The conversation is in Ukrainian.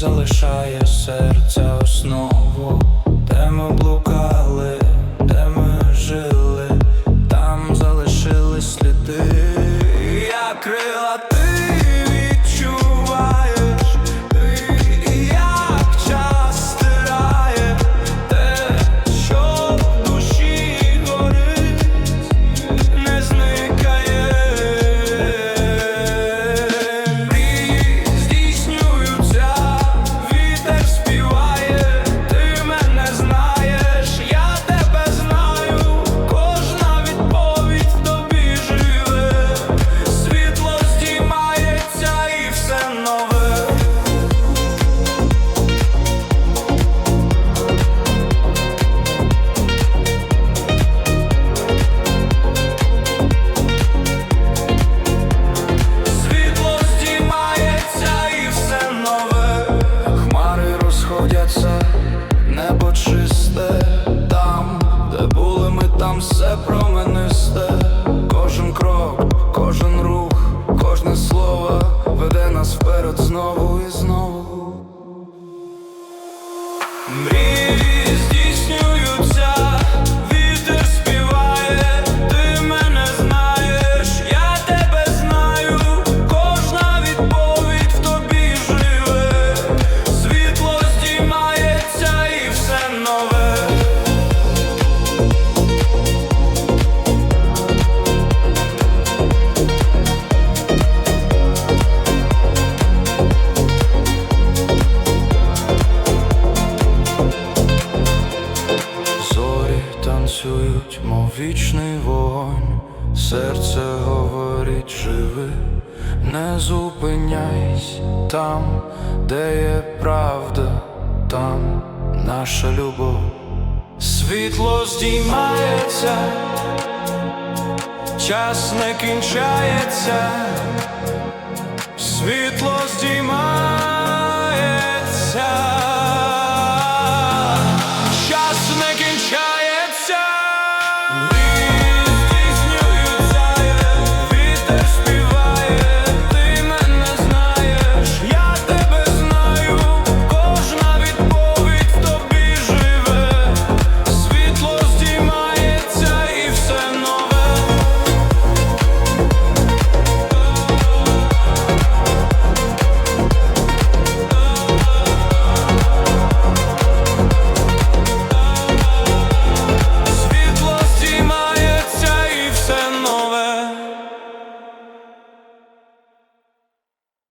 залишає серця основу, де ми блукали, все променисте. Кожен крок, кожен рух, кожне слово веде нас вперед знову і знову. Танцюють, мов вічний вогонь, серце говорить живи, не зупиняйся там, де є правда, там наша любов, світло здіймається, час не кінчається, світло здіймається.